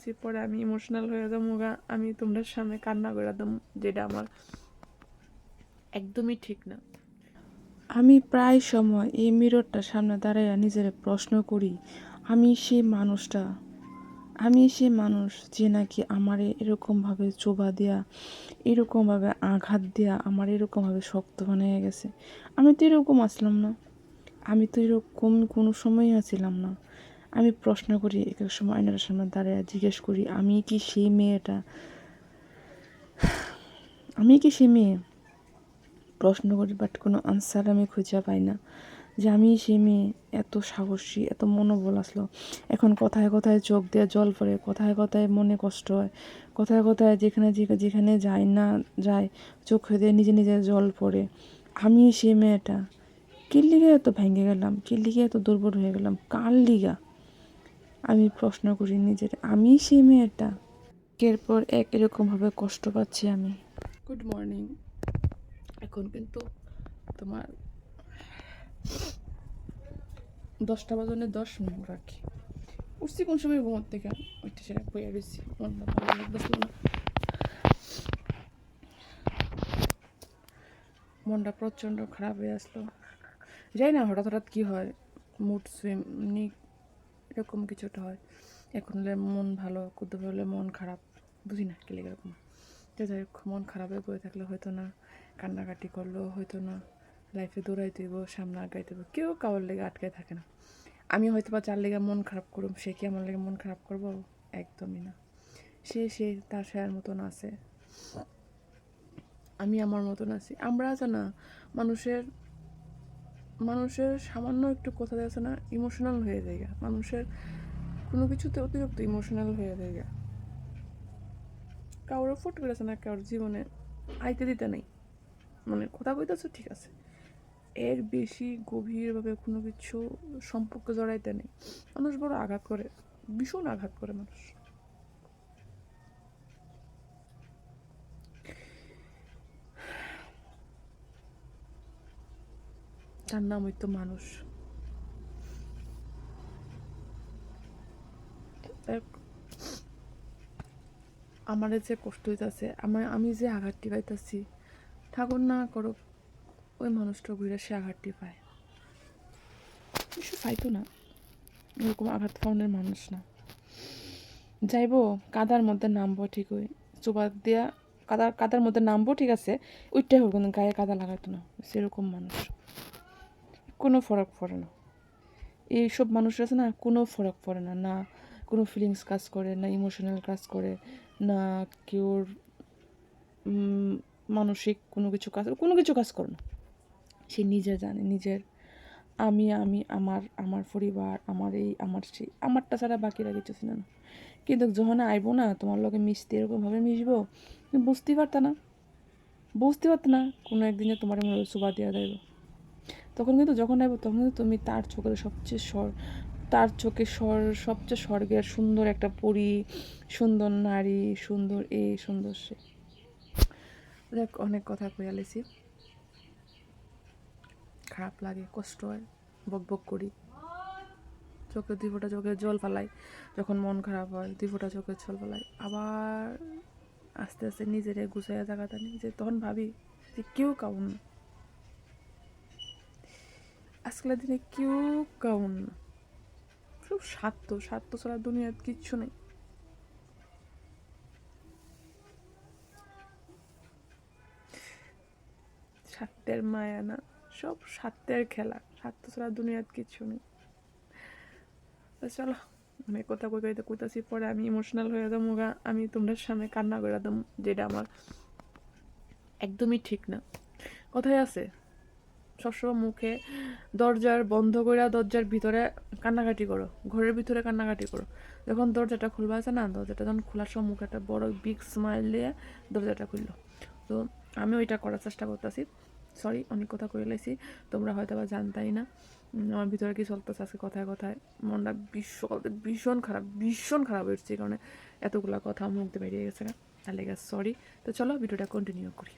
কইতাছি পরে আমি ইমোশনাল হয়ে যাব আমি তোমরা সামনে কান্না করে দাম যেটা আমার একদমই ঠিক না। আমি প্রায় সময় এই মিররটার সামনে দাঁড়াইয়া নিজের প্রশ্ন করি, আমি সে মানুষটা, আমি সে মানুষ যে নাকি আমারে এরকমভাবে চোবা দেয়া, এরকমভাবে আঘাত দেয়া আমার এরকমভাবে শক্ত বানিয়ে গেছে। আমি তো এরকম আসলাম না, আমি তো এরকম কোনো সময়ই আছিলাম না। আমি প্রশ্ন করি, এক এক সময় আয়নার সামনে দাঁড়ায় জিজ্ঞেস করি, আমি কি সেই মেয়েটা? আমি কি সেই মেয়ে? প্রশ্ন করি বাট কোনো আনসার আমি খুঁজে পাই না যে আমি সেই মেয়ে। এত সাহসী, এত মনোবল আসলো। এখন কথায় কথায় চোখ দিয়ে জল পড়ে, কথায় কথায় মনে কষ্ট হয়, কথায় কথায় যেখানে যেখানে যাই না যায়, চোখ দিয়ে নিজে নিজে জল পড়ে। আমি সেই মেয়েটা? কির লিগে এত ভেঙে গেলাম? কির লিগে এত দুর্বল হয়ে গেলাম? কার লিগা? আমি প্রশ্ন করি নিজের, আমি সেই মেয়েটা? এর পর এক এরকমভাবে কষ্ট পাচ্ছি আমি। গুড মর্নিং এখন কিন্তু তোমার দশটা বাজনে দশ মিনিট রাখি উঠছি কোন সময় ঘুমোর থেকে? ওইটা সেটা বইয়া রয়েছি মনটা। প্রচণ্ড খারাপ হয়ে আসলো। যাই না হঠাৎ হঠাৎ কী হয়। মুড সুইম এরকম কিছু একটা হয়। এখন হলে মন ভালো কুদ্দু হলে মন খারাপ, বুঝি না কি লেগে এরকম। তো যাই হোক, মন খারাপ বয়ে থাকলে হয়তো না, কান্নাকাটি করলেও হয়তো না লাইফে দৌড়াই দিব সামনে আগাই দিব কেউ কারোর লেগে আটকায় থাকে না। আমি হয়তো বা যার লেগে মন খারাপ করব সে কি আমার লেগে মন খারাপ করব? একদমই না। সে সে তার সায়ার মতন আছে। আমি আমার মতন আছি। আমরা আছে না মানুষের মানুষের সামান্য একটু কথা আছে না ইমোশনাল হয়ে যায়। মানুষের কোনো কিছুতে অতিরিক্ত ইমোশনাল হয়ে যায়। কারোর ফুট করেছে না কারোর জীবনে আইতে দিতে নেই মানে কথা কইতেছো, ঠিক আছে এর বেশি গভীরভাবে কোনো কিছু সম্পর্কে জড়াইতে নেই মানুষ বড় আঘাত করে, ভীষণ আঘাত করে মানুষ তার নাম হইতো মানুষ। আমারে যে কষ্ট হইতাছে আমার আমি যে আঘাতটি পাইতাছি, ঠাকুর না করো ওই মানুষটা ঘুরে সে আঘাতটি পায়। কিছু পাইতো না। এরকম আঘাত পাওনের মানুষ না। যাইবো, কাদার মধ্যে নামবো ঠিক ওই চোবা দিয়া কাদার কাদার মধ্যে নামবো ঠিক আছে ওইটাই হোক কিন্তু গায়ে কাদা লাগাইতো না। সেরকম মানুষ। কোনো ফরক পড়ে না। এইসব মানুষ আছে না, কোনো ফরক পড়ে না না কোনো ফিলিংস কাজ করে, না ইমোশনাল কাজ করে, না কেউর মানসিক কোনো কিছু কাজ, কোনো কিছু কাজ করে না। সে নিজে জানে, নিজের, আমি আমি, আমার আমার পরিবার, আমার এই, আমার সেই, আমারটা ছাড়া বাকিরা কিছু ছিল না। কিন্তু যখন আইবো না, তোমার লোকে মিশতে এরকমভাবে মিশবো বুঝতেই পারত না। বুঝতে পারত না, কোনো একদিনে তোমার মনে সুবা দেওয়া দেবো তখন কিন্তু যখন আইবো তখন কিন্তু তুমি তার চোখের সবচেয়ে স্বর, তার চোখে স্বর সবচেয়ে স্বর্গের সুন্দর একটা পরী, সুন্দর নারী, সুন্দর এই সুন্দর সে। দেখ, অনেক কথা কইয়া লেছি খারাপ লাগে, কষ্ট হয়, বক বক করি। চোখে দুই ফোঁটা চোখে জল ফালাই, যখন মন খারাপ হয়, দুই ফোঁটা চোখে জল ফালাই। আবার আস্তে আস্তে নিজেরে গুছাইয়া জায়গাটা নিয়ে যে তখন ভাবি যে কেউ কাউন না আজকালের দিনে কেউ কাউন না। সব স্বার্থ স্বার্থ ছাড়া দুনিয়ার কিচ্ছু নেই। স্বার্থের মায়া না, সব স্বার্থের খেলা। স্বার্থ ছাড়া দুনিয়ার কিচ্ছু নেই। তো চলো অনেক কথা কই কইতে কইতাছি, পরে আমি ইমোশনাল হয়ে যাব গা। আমি তোমরা সামনে কান্না করে দাম যেটা আমার একদমই ঠিক না। কথাই আছে সবসময় মুখে দরজার বন্ধ করে দরজার ভিতরে কান্নাকাটি করো, ঘরের ভিতরে কান্নাকাটি করো। যখন দরজাটা খুলবা আছে না, দরজাটা যখন খোলার সময় মুখে একটা বড় বিগ স্মাইল দিয়ে দরজাটা খুললো। তো আমি ওইটা করার চেষ্টা করতেছি। সরি অনেক কথা কয়ে লাইছি। তোমরা হয়তো বা জানতাই না। আমার ভিতরে কি চলতেছে আজকে কথায় কথায়? মনটা ভীষণ ভীষণ খারাপ ভীষণ খারাপ হয়েছে কারণে এতগুলা কথা মুখ দিয়ে বেরিয়ে গেছে তার লেগে সরি তো চলো, ভিডিওটা কন্টিনিউ করি।